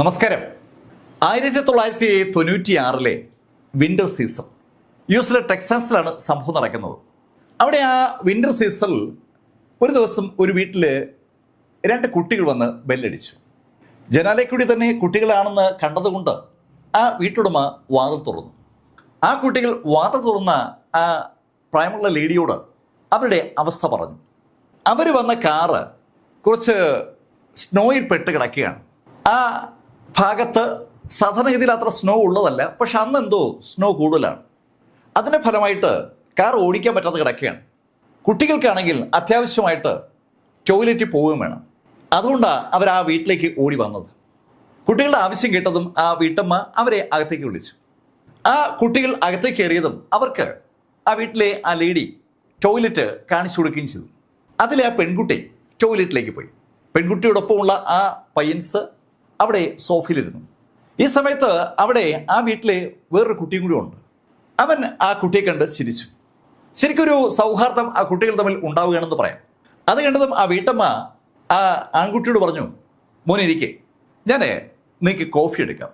നമസ്കാരം. ആയിരത്തി തൊള്ളായിരത്തി തൊണ്ണൂറ്റി ആറിലെ വിന്റർ സീസൺ യു എസിലെ ടെക്സാസിലാണ് സംഭവം നടക്കുന്നത്. അവിടെ ആ വിന്റർ സീസണിൽ ഒരു ദിവസം ഒരു വീട്ടിൽ രണ്ട് കുട്ടികൾ വന്ന് ബെല്ലടിച്ചു. ജനാലയക്കൂടി തന്നെ കുട്ടികളാണെന്ന് കണ്ടതുകൊണ്ട് ആ വീട്ടുടമ വാതിൽ തുറന്നു. ആ കുട്ടികൾ വാതിൽ തുറന്ന ആ പ്രായമുള്ള ലേഡിയോട് അവരുടെ അവസ്ഥ പറഞ്ഞു. അവർ വന്ന കാറ് കുറച്ച് സ്നോയിൽ പെട്ട് കിടക്കുകയാണ്. ആ ഭാഗത്ത് സാധാരണഗതിയിൽ അത്ര സ്നോ ഉള്ളതല്ല പക്ഷെ അന്ന് എന്തോ സ്നോ കൂടുതലാണ്. അതിന്റെ ഫലമായിട്ട് കാർ ഓടിക്കാൻ പറ്റാതെ കിടക്കുകയാണ്. കുട്ടികൾക്കാണെങ്കിൽ അത്യാവശ്യമായിട്ട് ടോയ്ലറ്റിൽ പോവുകയും വേണം. അതുകൊണ്ടാണ് അവർ ആ വീട്ടിലേക്ക് ഓടി വന്നത്. കുട്ടികളുടെ ആവശ്യം കേട്ടതും ആ വീട്ടമ്മ അവരെ അകത്തേക്ക് വിളിച്ചു. ആ കുട്ടികൾ അകത്തേക്ക് കയറിയതും അവർക്ക് ആ വീട്ടിലെ ആ ലേഡി ടോയ്ലറ്റ് കാണിച്ചു കൊടുക്കുകയും ചെയ്തു. അതിലെ ആ പെൺകുട്ടി ടോയ്ലറ്റിലേക്ക് പോയി. പെൺകുട്ടിയോടൊപ്പമുള്ള ആ പയ്യൻസ് അവിടെ സോഫയിലിരുന്നു. ഈ സമയത്ത് അവിടെ ആ വീട്ടിലെ വേറൊരു കുട്ടിയും കൂടി ഉണ്ട്. അവൻ ആ കുട്ടിയെ കണ്ട് ചിരിച്ചു. ശരിക്കൊരു സൗഹാർദ്ദം ആ കുട്ടികൾ തമ്മിൽ ഉണ്ടാവുകയാണെന്ന് പറയാം. അത് കണ്ടതും ആ വീട്ടമ്മ ആ ആൺകുട്ടിയോട് പറഞ്ഞു മോനിരിക്കെ ഞാൻ നിങ്ങൾക്ക് കോഫി എടുക്കാം.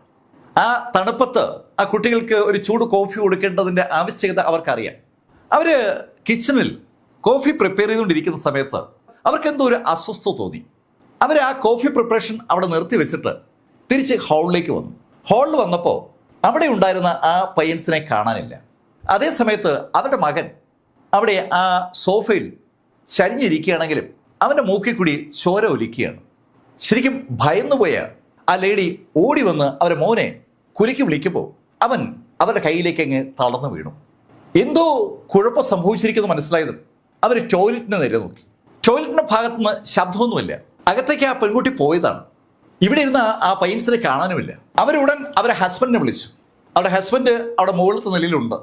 ആ തണുപ്പത്ത് ആ കുട്ടികൾക്ക് ഒരു ചൂട് കോഫി കൊടുക്കേണ്ടതിന്റെ ആവശ്യകത അവർക്കറിയാം. അവർ കിച്ചണിൽ കോഫി പ്രിപ്പയർ ചെയ്തുകൊണ്ടിരിക്കുന്ന സമയത്ത് അവർക്ക് എന്തോ ഒരു അസ്വസ്ഥത തോന്നി. അവർ ആ കോഫി പ്രിപ്പറേഷൻ അവിടെ നിർത്തി വെച്ചിട്ട് തിരിച്ച് ഹാളിലേക്ക് വന്നു. ഹാളിൽ വന്നപ്പോൾ അവിടെ ഉണ്ടായിരുന്ന ആ പയ്യൻസിനെ കാണാനില്ല. അതേ സമയത്ത് അവരുടെ മകൻ അവിടെ ആ സോഫയിൽ ചരിഞ്ഞിരിക്കുകയാണെങ്കിലും അവന്റെ മൂക്കിൽ കൂടി ചോര ഒലിക്കുകയാണ്. ശരിക്കും ഭയന്നുപോയ ആ ലേഡി ഓടി വന്ന് അവരെ മോനെ കുലുക്കി വിളിക്കുമ്പോൾ അവൻ അവരുടെ കയ്യിലേക്ക് അങ്ങ് തളർന്നു വീണു. എന്തോ കുഴപ്പം സംഭവിച്ചിരിക്കുന്നു മനസ്സിലായതും അവർ ടോയ്ലറ്റിന് നേരെ നോക്കി. ടോയ്ലറ്റിന്റെ ഭാഗത്തുനിന്ന് ശബ്ദമൊന്നുമില്ല. അകത്തേക്ക് ആ പെൺകുട്ടി പോയതാണ്. ഇവിടെ ഇരുന്ന ആ- പയ്യൻസിനെ കാണാനുമില്ല. അവരുടൻ അവരെ ഹസ്ബൻഡിനെ വിളിച്ചു. അവരുടെ ഹസ്ബൻഡ് അവിടെ മുകളിലത്തെ നിലയിലുണ്ട്.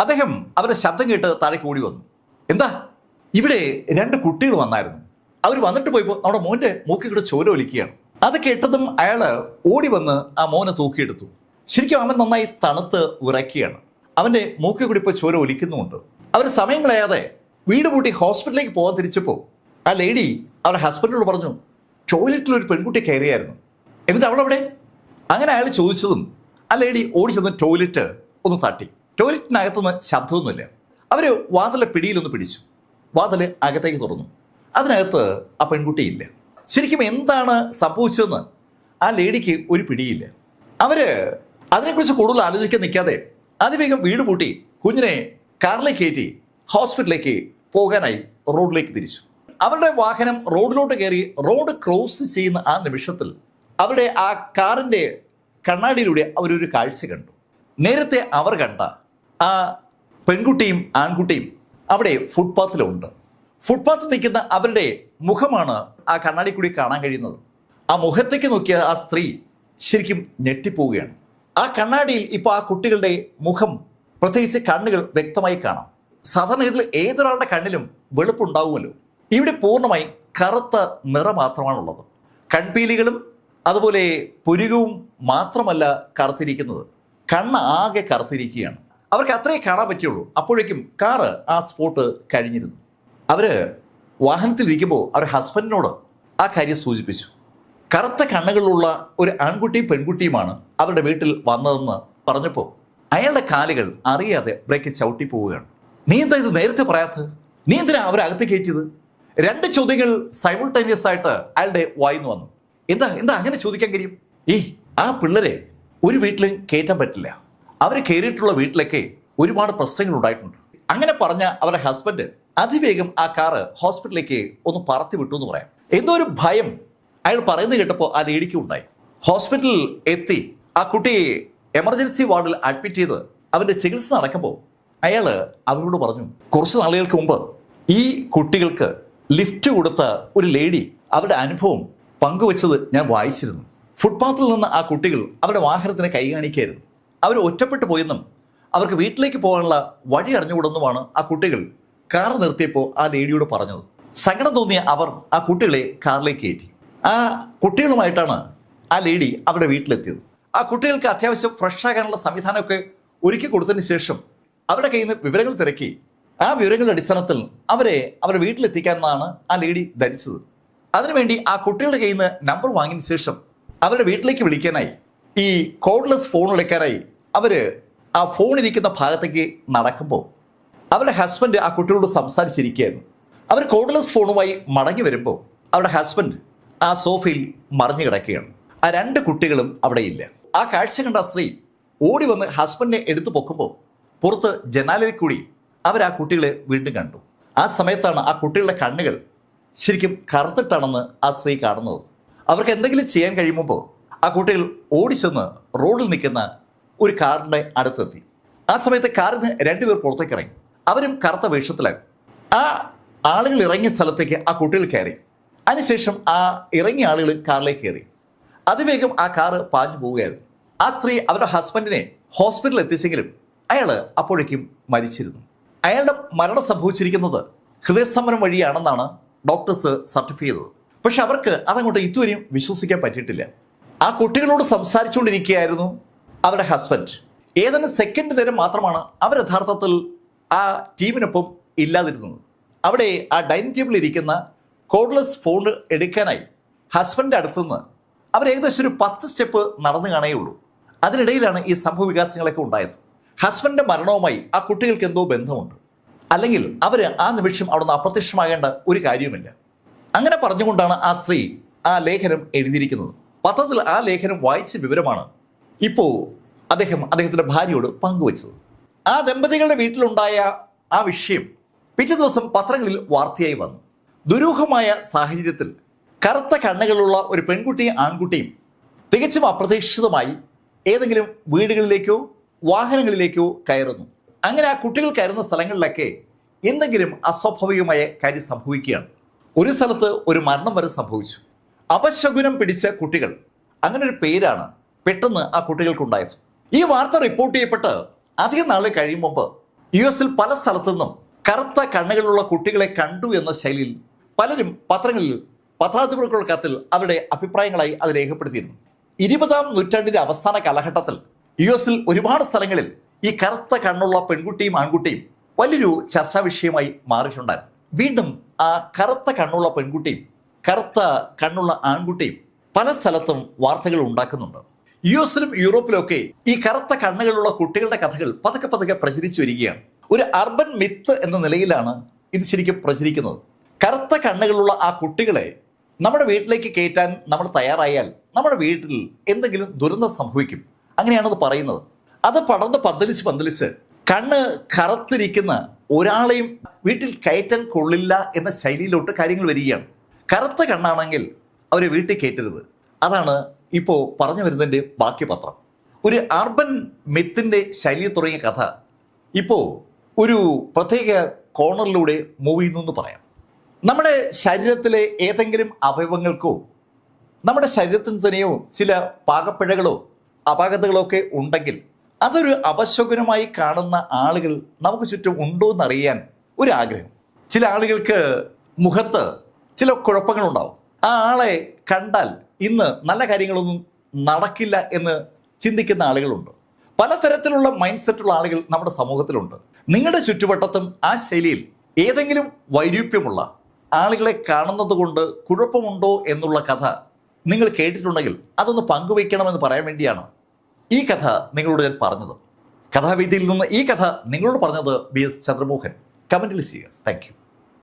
അദ്ദേഹം അവരുടെ ശബ്ദം കേട്ട് താഴേക്ക് ഓടി വന്നു. എന്താ? ഇവിടെ രണ്ട് കുട്ടികൾ വന്നായിരുന്നു. അവർ വന്നിട്ട് പോയപ്പോൾ നമ്മുടെ മോന്റെ മൂക്കി കൂടെ ചോര ഒലിക്കുകയാണ്. അത് കേട്ടതും അയാൾ ഓടി വന്ന് ആ മോനെ തൂക്കിയെടുത്തു. ശരിക്കും അവൻ നന്നായി തണുത്ത് ഉറക്കുകയാണ് അവന്റെ മൂക്കി കൂടി ഇപ്പോൾ ചോര ഒലിക്കുന്നുമുണ്ട്. അവർ സമയം കളയാതെ വീട് പൂട്ടി ഹോസ്പിറ്റലിലേക്ക് പോകാൻ തിരിച്ചപ്പോൾ ആ ലേഡി അവരുടെ ഹസ്ബൻഡിനോട് പറഞ്ഞു ടോയ്ലറ്റിൽ ഒരു പെൺകുട്ടി കയറിയായിരുന്നു. എന്നിട്ട് അവളവിടെ? അങ്ങനെ അയാൾ ചോദിച്ചതും ആ ലേഡി ഓടി ചെന്ന് ടോയ്ലറ്റ് ഒന്ന് തട്ടി. ടോയ്ലറ്റിനകത്തുനിന്ന് ശബ്ദമൊന്നുമില്ല. അവർ വാതിലെ പിടിയിലൊന്ന് പിടിച്ചു. വാതിൽ അകത്തേക്ക് തുറന്നു. അതിനകത്ത് ആ പെൺകുട്ടിയില്ല ശരിക്കും എന്താണ് സംഭവിച്ചതെന്ന് ആ ലേഡിക്ക് ഒരു പിടിയില്ല. അവർ അതിനെക്കുറിച്ച് കൂടുതൽ ആലോചിക്കാൻ നിൽക്കാതെ അതിവേഗം വീട് പൂട്ടി കുഞ്ഞിനെ കാറിലേക്ക് കയറ്റി ഹോസ്പിറ്റലിലേക്ക് പോകാനായി റോഡിലേക്ക് തിരിച്ചു. അവരുടെ വാഹനം റോഡിലോട്ട് കയറി റോഡ് ക്രോസ് ചെയ്യുന്ന ആ നിമിഷത്തിൽ അവരുടെ ആ കാറിന്റെ കണ്ണാടിയിലൂടെ അവരൊരു കാഴ്ച കണ്ടു. നേരത്തെ അവർ കണ്ട ആ പെൺകുട്ടിയും ആൺകുട്ടിയും അവിടെ ഫുട്പാത്തിലുണ്ട് ഫുട്പാത്ത് നിൽക്കുന്ന അവരുടെ മുഖമാണ് ആ കണ്ണാടി കൂടി കാണാൻ കഴിയുന്നത്. ആ മുഖത്തേക്ക് നോക്കിയ ആ സ്ത്രീ ശരിക്കും ഞെട്ടിപ്പോവുകയാണ്. ആ കണ്ണാടിയിൽ ഇപ്പോൾ ആ കുട്ടികളുടെ മുഖം പ്രത്യേകിച്ച് കണ്ണുകൾ വ്യക്തമായി കാണാം. സാധാരണ ഇതിൽ ഏതൊരാളുടെ കണ്ണിലും വെളുപ്പുണ്ടാവുമല്ലോ. ഇവിടെ പൂർണമായും കറുത്ത നിറം മാത്രമാണുള്ളത്. കൺപീലികളും അതുപോലെ പുരുകവും മാത്രമല്ല കറുത്തിരിക്കുന്നത്. കണ്ണ് ആകെ കറുത്തിരിക്കുകയാണ്. അവർക്ക് അത്രേ കാണാൻ പറ്റുള്ളൂ. അപ്പോഴേക്കും കാറ് ആ സ്പോട്ട് കഴിഞ്ഞിരുന്നു. അവർ വാഹനത്തിലിരിക്കുമ്പോൾ അവർ ഹസ്ബൻഡിനോട് ആ കാര്യം സൂചിപ്പിച്ചു. കറുത്ത കണ്ണുകളുള്ള ഒരു ആൺകുട്ടിയും പെൺകുട്ടിയുമാണ് അവരുടെ വീട്ടിൽ വന്നതെന്ന് പറഞ്ഞപ്പോൾ അയാളുടെ കാലുകൾ അറിയാതെ ബ്രേക്ക് ചവിട്ടി പോവുകയാണ് നീ എന്താ ഇത് നേരത്തെ പറയാത്തത്? നീ എന്തിനാ അവരകത്ത് കയറ്റിയത്? രണ്ട് ചോദ്യങ്ങൾ സൈമിൾട്ടേനിയസ് ആയിട്ട് അയാളുടെ വായിന്ന് വന്നു. എന്താ എന്താ അങ്ങനെ ചോദിക്കാൻ കഴിയും ഈ ആ പിള്ളേരെ ഒരു വീട്ടിലും കയറ്റാൻ പറ്റില്ല. അവർ കയറിയിട്ടുള്ള വീട്ടിലൊക്കെ ഒരുപാട് പ്രശ്നങ്ങൾ ഉണ്ടായിട്ടുണ്ട്. അങ്ങനെ പറഞ്ഞ അവരുടെ ഹസ്ബൻഡ് അതിവേഗം ആ കാറ് ഹോസ്പിറ്റലിലേക്ക് ഒന്ന് പറത്തി വിട്ടു എന്ന് പറയാം. എന്തോ ഒരു ഭയം അയാൾ പറയുന്നത് കേട്ടപ്പോൾ ആ ലേഡിക്ക് ഉണ്ടായി. ഹോസ്പിറ്റലിൽ എത്തി. ആ കുട്ടിയെ എമർജൻസി വാർഡിൽ അഡ്മിറ്റ് ചെയ്ത് അവന്റെ ചികിത്സ നടക്കുമ്പോൾ അയാൾ അവരോട് പറഞ്ഞു കുറച്ച് നാളുകൾക്ക് മുമ്പ് ഈ കുട്ടികൾക്ക് ലിഫ്റ്റ് കൊടുത്ത ഒരു ലേഡി അവരുടെ അനുഭവം പങ്കുവച്ചത് ഞാൻ വായിച്ചിരുന്നു. ഫുട്പാത്തിൽ നിന്ന് ആ കുട്ടികൾ അവരുടെ വാഹനത്തിനെ കൈ കാണിക്കായിരുന്നു അവർ ഒറ്റപ്പെട്ടു പോയെന്നും അവർക്ക് വീട്ടിലേക്ക് പോകാനുള്ള വഴി അറിഞ്ഞുകൂടെന്നുമാണ് ആ കുട്ടികൾ കാർ നിർത്തിയപ്പോൾ ആ ലേഡിയോട് പറഞ്ഞത്. സങ്കടം തോന്നിയ അവർ ആ കുട്ടികളെ കാറിലേക്ക് കയറ്റി. ആ കുട്ടികളുമായിട്ടാണ് ആ ലേഡി അവരുടെ വീട്ടിലെത്തിയത്. ആ കുട്ടികൾക്ക് അത്യാവശ്യം ഫ്രഷ് ആകാനുള്ള സംവിധാനമൊക്കെ ഒരുക്കി കൊടുത്തതിന് ശേഷം അവരുടെ കയ്യിൽ നിന്ന് വിവരങ്ങൾ തിരക്കി ആ വിവരങ്ങളുടെ അടിസ്ഥാനത്തിൽ അവരെ അവരുടെ വീട്ടിലെത്തിക്കാമെന്നാണ് ആ ലേഡി ധരിച്ചത്. അതിനുവേണ്ടി ആ കുട്ടികളുടെ കയ്യിൽ നിന്ന് നമ്പർ വാങ്ങിയതിന് ശേഷം അവരുടെ വീട്ടിലേക്ക് വിളിക്കാനായി ഈ കോഡ്ലെസ് ഫോൺ വിളിക്കാനായി അവർ ആ ഫോൺ ഇരിക്കുന്ന ഭാഗത്തേക്ക് നടക്കുമ്പോൾ അവരുടെ ഹസ്ബൻഡ് ആ കുട്ടികളോട് സംസാരിച്ചിരിക്കുകയാണ്. അവർ കോഡ്ലെസ് ഫോണുമായി മടങ്ങി വരുമ്പോൾ അവരുടെ ഹസ്ബൻഡ് ആ സോഫയിൽ മറിഞ്ഞു കിടക്കുകയാണ്. ആ രണ്ട് കുട്ടികളും അവിടെയില്ല. ആ കാഴ്ച കണ്ട സ്ത്രീ ഓടി വന്ന് ഹസ്ബൻഡിനെ എടുത്തു പൊക്കുമ്പോൾ പുറത്ത് ജനാലയിൽ കൂടി അവർ ആ കുട്ടികളെ വീണ്ടും കണ്ടു. ആ സമയത്താണ് ആ കുട്ടികളുടെ കണ്ണുകൾ ശരിക്കും കറുത്തിട്ടാണെന്ന് ആ സ്ത്രീ കാണുന്നത്. അവർക്ക് എന്തെങ്കിലും ചെയ്യാൻ കഴിയുമ്പോൾ ആ കുട്ടികൾ ഓടിച്ചെന്ന് റോഡിൽ നിൽക്കുന്ന ഒരു കാറിന്റെ അടുത്തെത്തി. ആ സമയത്ത് കാറിന് രണ്ടുപേർ പുറത്തേക്ക് ഇറങ്ങി. അവരും കറുത്ത വേഷത്തിലായി. ആ ആളുകൾ ഇറങ്ങിയ സ്ഥലത്തേക്ക് ആ കുട്ടികൾ കയറി. അതിനുശേഷം ആ ഇറങ്ങിയ ആളുകൾ കാറിലേക്ക് കയറി. അതിവേഗം ആ കാറ് പാഞ്ഞു പോവുകയായിരുന്നു. ആ സ്ത്രീ അവരുടെ ഹസ്ബൻഡിനെ ഹോസ്പിറ്റലിൽ എത്തിച്ചെങ്കിലും അയാൾ അപ്പോഴേക്കും മരിച്ചിരുന്നു. അയാളുടെ മരണം സംഭവിച്ചിരിക്കുന്നത് ഹൃദയസ്തംഭനം വഴിയാണെന്നാണ് ഡോക്ടേഴ്സ് സർട്ടിഫൈ ചെയ്തത്. പക്ഷെ അവർക്ക് അതങ്ങോട്ട് ഇതുവരെയും വിശ്വസിക്കാൻ പറ്റിയിട്ടില്ല. ആ കുട്ടികളോട് സംസാരിച്ചുകൊണ്ടിരിക്കുകയായിരുന്നു അവരുടെ ഹസ്ബൻഡ് ഏതാനും സെക്കൻഡ് നേരം മാത്രമാണ് അവർ യഥാർത്ഥത്തിൽ ആ ടീമിനൊപ്പം ഇല്ലാതിരുന്നത്. അവിടെ ആ ഡൈനിങ് ടേബിളിൽ ഇരിക്കുന്ന കോഡ്ലെസ് ഫോൺ എടുക്കാനായി ഹസ്ബൻഡിന്റെ അടുത്തുനിന്ന് അവർ ഏകദേശം ഒരു പത്ത് സ്റ്റെപ്പ് നടന്നു കാണേയുള്ളൂ. അതിനിടയിലാണ് ഈ സംഭവ വികാസങ്ങളൊക്കെ ഉണ്ടായത്. ഹസ്ബൻഡിന്റെ മരണവുമായി ആ കുട്ടികൾക്ക് എന്തോ ബന്ധമുണ്ട്. അല്ലെങ്കിൽ അവർ ആ നിമിഷം അവിടുന്ന് അപ്രത്യക്ഷമാകേണ്ട ഒരു കാര്യവുമില്ല. അങ്ങനെ പറഞ്ഞുകൊണ്ടാണ് ആ സ്ത്രീ ആ ലേഖനം എഴുതിയിരിക്കുന്നത്. പത്രത്തിൽ ആ ലേഖനം വായിച്ച വിവരമാണ് ഇപ്പോൾ അദ്ദേഹം അദ്ദേഹത്തിന്റെ ഭാര്യയോട് പങ്കുവച്ചത്. ആ ദമ്പതികളുടെ വീട്ടിലുണ്ടായ ആ വിഷയം പിറ്റേ ദിവസം പത്രങ്ങളിൽ വാർത്തയായി വന്നു. ദുരൂഹമായ സാഹചര്യത്തിൽ കറുത്ത കണ്ണുകളുള്ള ഒരു പെൺകുട്ടിയും ആൺകുട്ടിയും തികച്ചും അപ്രതീക്ഷിതമായി ഏതെങ്കിലും വീടുകളിലേക്കോ വാഹനങ്ങളിലേക്കോ കയറുന്നു. അങ്ങനെ ആ കുട്ടികൾ കയറുന്ന സ്ഥലങ്ങളിലൊക്കെ എന്തെങ്കിലും അസ്വാഭാവികമായ കാര്യം സംഭവിക്കുകയാണ്. ഒരു സ്ഥലത്ത് ഒരു മരണം വരെ സംഭവിച്ചു. അപശകുനം പിടിച്ച കുട്ടികൾ. അങ്ങനെ ഒരു പേരാണ് പെട്ടെന്ന് ആ കുട്ടികൾക്കുണ്ടായത്. ഈ വാർത്ത റിപ്പോർട്ട് ചെയ്യപ്പെട്ട് അധികം നാൾ കഴിയുമ്പോൾ മുമ്പ് യു എസിൽ പല സ്ഥലത്തു നിന്നും കറുത്ത കണ്ണുകളുള്ള കുട്ടികളെ കണ്ടു എന്ന ശൈലിയിൽ പലരും പത്രങ്ങളിൽ പത്രാധിപർക്കുള്ള കത്തിൽ അവരുടെ അഭിപ്രായങ്ങളായി അത് രേഖപ്പെടുത്തിയിരുന്നു. ഇരുപതാം നൂറ്റാണ്ടിന്റെ അവസാന കാലഘട്ടത്തിൽ യു എസിൽ ഒരുപാട് സ്ഥലങ്ങളിൽ ഈ കറുത്ത കണ്ണുള്ള പെൺകുട്ടിയും ആൺകുട്ടിയും വലിയൊരു ചർച്ചാ വിഷയമായി മാറിയിട്ടുണ്ടായിരുന്നു. വീണ്ടും ആ കറുത്ത കണ്ണുള്ള പെൺകുട്ടിയും കറുത്ത കണ്ണുള്ള ആൺകുട്ടിയും പല സ്ഥലത്തും വാർത്തകൾ ഉണ്ടാക്കുന്നുണ്ട്. യു എസിലും യൂറോപ്പിലുമൊക്കെ ഈ കറുത്ത കണ്ണുകളുള്ള കുട്ടികളുടെ കഥകൾ പതുക്കെ പതുക്കെ പ്രചരിച്ചു വരികയാണ്. ഒരു അർബൻ മിത്ത് എന്ന നിലയിലാണ് ഇത് ശരിക്കും പ്രചരിക്കുന്നത്. കറുത്ത കണ്ണുകളുള്ള ആ കുട്ടികളെ നമ്മുടെ വീട്ടിലേക്ക് കയറ്റാൻ നമ്മൾ തയ്യാറായാൽ നമ്മുടെ വീട്ടിൽ എന്തെങ്കിലും ദുരന്തം സംഭവിക്കും. അങ്ങനെയാണത് പറയുന്നത്. അത് പടർന്ന് പന്തലിച്ച് പന്തലിച്ച് കണ്ണ് കറുത്തിരിക്കുന്ന ഒരാളെയും വീട്ടിൽ കയറ്റാൻ കൊള്ളില്ല എന്ന ശൈലിയിലോട്ട് കാര്യങ്ങൾ വരികയാണ്. കറുത്ത കണ്ണാണെങ്കിൽ അവരെ വീട്ടിൽ കയറ്റരുത്. അതാണ് ഇപ്പോൾ പറഞ്ഞു വരുന്നതിന്റെ ബാക്കി പത്രം. ഒരു അർബൻ മിത്തിന്റെ ശൈലി തുടങ്ങിയ കഥ ഇപ്പോൾ ഒരു പ്രത്യേക കോർണറിലൂടെ മൂവ് ചെയ്യുന്നു എന്ന് പറയാം. നമ്മുടെ ശരീരത്തിലെ ഏതെങ്കിലും അവയവങ്ങൾക്കോ നമ്മുടെ ശരീരത്തിന് തന്നെയോ ചില പാകപ്പിഴകളോ അപാകതകളോ ഒക്കെ ഉണ്ടെങ്കിൽ അതൊരു അപശകുനമായി കാണുന്ന ആളുകൾ നമുക്ക് ചുറ്റും ഉണ്ടോ എന്നറിയാൻ ഒരു ആഗ്രഹം ചില ആളുകൾക്ക് മുഖത്ത് ചില കുഴപ്പങ്ങളുണ്ടാവും. ആ ആളെ കണ്ടാൽ ഇന്ന് നല്ല കാര്യങ്ങളൊന്നും നടക്കില്ല എന്ന് ചിന്തിക്കുന്ന ആളുകളുണ്ട്. പലതരത്തിലുള്ള മൈൻഡ് സെറ്റുള്ള ആളുകൾ നമ്മുടെ സമൂഹത്തിലുണ്ട്. നിങ്ങളുടെ ചുറ്റുവട്ടത്തും ആ ശൈലിയിൽ ഏതെങ്കിലും വൈരൂപ്യമുള്ള ആളുകളെ കാണുന്നത് കൊണ്ട് കുഴപ്പമുണ്ടോ എന്നുള്ള കഥ നിങ്ങൾ കേട്ടിട്ടുണ്ടെങ്കിൽ അതൊന്ന് പങ്കുവയ്ക്കണമെന്ന് പറയാൻ വേണ്ടിയാണ് ഈ കഥ നിങ്ങളോട് ഞാൻ പറഞ്ഞത്. കഥാവേദിയിൽ നിന്ന് ഈ കഥ നിങ്ങളോട് പറഞ്ഞത് ബി എസ് ചന്ദ്രമോഹൻ. കമന്റിൽ ചെയ്യുക. താങ്ക്